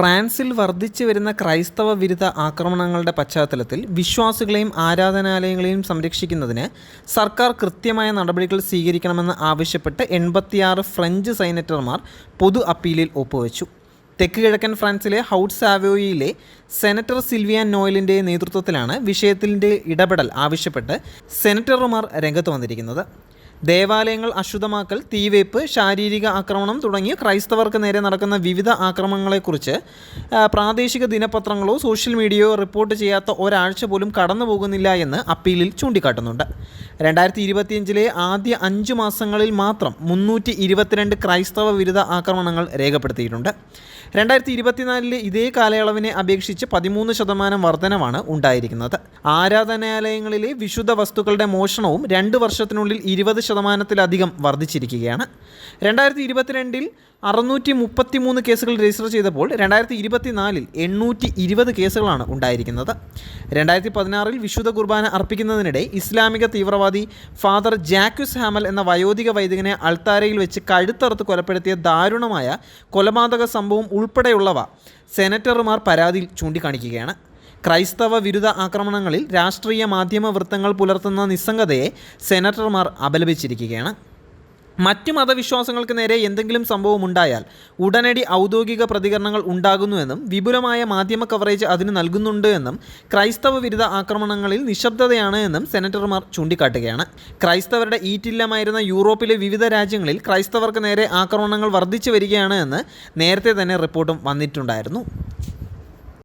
ഫ്രാൻസിൽ വർദ്ധിച്ചു വരുന്ന ക്രൈസ്തവ വിരുദ്ധ ആക്രമണങ്ങളുടെ പശ്ചാത്തലത്തിൽ വിശ്വാസികളെയും ആരാധനാലയങ്ങളെയും സംരക്ഷിക്കുന്നതിന് സർക്കാർ കൃത്യമായ നടപടികൾ സ്വീകരിക്കണമെന്ന് ആവശ്യപ്പെട്ട് എൺപത്തിയാറ് ഫ്രഞ്ച് സൈനറ്റർമാർ പൊതു അപ്പീലിൽ ഒപ്പുവെച്ചു. തെക്ക് കിഴക്കൻ ഫ്രാൻസിലെ ഹൗട്ട് സാവോയിലെ സെനറ്റർ സിൽവിയാൻ നോയലിന്റെ നേതൃത്വത്തിലാണ് വിഷയത്തിന്റെ ഇടപെടൽ ആവശ്യപ്പെട്ട് സെനറ്റർമാർ രംഗത്ത് വന്നിരിക്കുന്നത്. ദേവാലയങ്ങൾ അശുദ്ധമാക്കൽ തീവയ്പ് ശാരീരിക ആക്രമണം തുടങ്ങി ക്രൈസ്തവർക്ക് നേരെ നടക്കുന്ന വിവിധ ആക്രമണങ്ങളെക്കുറിച്ച് പ്രാദേശിക ദിനപത്രങ്ങളോ സോഷ്യൽ മീഡിയയോ റിപ്പോർട്ട് ചെയ്യാത്ത ഒരാഴ്ച പോലും കടന്നു പോകുന്നില്ല എന്ന് അപ്പീലിൽ ചൂണ്ടിക്കാട്ടുന്നുണ്ട്. രണ്ടായിരത്തി ഇരുപത്തിയഞ്ചിലെ ആദ്യ അഞ്ച് മാസങ്ങളിൽ മാത്രം മുന്നൂറ്റി ഇരുപത്തിരണ്ട് ക്രൈസ്തവ വിരുദ്ധ ആക്രമണങ്ങൾ രേഖപ്പെടുത്തിയിട്ടുണ്ട്. രണ്ടായിരത്തി ഇരുപത്തിനാലിലെ ഇതേ കാലയളവിനെ അപേക്ഷിച്ച് പതിമൂന്ന് ശതമാനം വർധനവാണ് ഉണ്ടായിരിക്കുന്നത്. ആരാധനാലയങ്ങളിലെ വിശുദ്ധ വസ്തുക്കളുടെ മോഷണവും രണ്ട് വർഷത്തിനുള്ളിൽ ഇരുപത് ശതമാനത്തിലധികം വർദ്ധിച്ചിരിക്കുകയാണ്. രണ്ടായിരത്തി ഇരുപത്തിരണ്ടിൽ അറുന്നൂറ്റി മുപ്പത്തി മൂന്ന് കേസുകൾ രജിസ്റ്റർ ചെയ്തപ്പോൾ രണ്ടായിരത്തി ഇരുപത്തിനാലിൽ എണ്ണൂറ്റി ഇരുപത് കേസുകളാണ് ഉണ്ടായിരിക്കുന്നത്. രണ്ടായിരത്തി പതിനാറിൽ വിശുദ്ധ കുർബാന അർപ്പിക്കുന്നതിനിടെ ഇസ്ലാമിക തീവ്രവാദി ഫാദർ ജാക്യുസ് ഹാമൽ എന്ന വയോധിക വൈദികനെ അൾത്താരയിൽ വെച്ച് കഴുത്തറുത്ത് കൊലപ്പെടുത്തിയ ദാരുണമായ കൊലപാതക സംഭവം ഉൾപ്പെടെയുള്ളവ സെനറ്റർമാർ പരാതിയിൽ ചൂണ്ടിക്കാണിക്കുകയാണ്. ക്രൈസ്തവ വിരുദ്ധ ആക്രമണങ്ങളിൽ രാഷ്ട്രീയ മാധ്യമ വൃത്തങ്ങൾ പുലർത്തുന്ന നിസ്സംഗതയെ സെനറ്റർമാർ അപലപിച്ചിരിക്കുകയാണ്. മറ്റു മതവിശ്വാസങ്ങൾക്ക് നേരെ എന്തെങ്കിലും സംഭവം ഉണ്ടായാൽ ഉടനടി ഔദ്യോഗിക പ്രതികരണങ്ങൾ ഉണ്ടാകുന്നുവെന്നും വിപുലമായ മാധ്യമ കവറേജ് അതിന് നൽകുന്നുണ്ട് എന്നും ക്രൈസ്തവ വിരുദ്ധ ആക്രമണങ്ങളിൽ നിശബ്ദതയാണ് എന്നും സെനറ്റർമാർ ചൂണ്ടിക്കാട്ടുകയാണ്. ക്രൈസ്തവരുടെ ഈറ്റില്ലമായിരുന്ന യൂറോപ്പിലെ വിവിധ രാജ്യങ്ങളിൽ ക്രൈസ്തവർക്ക് നേരെ ആക്രമണങ്ങൾ വർദ്ധിച്ചു വരികയാണ് എന്ന് നേരത്തെ തന്നെ റിപ്പോർട്ടും വന്നിട്ടുണ്ടായിരുന്നു.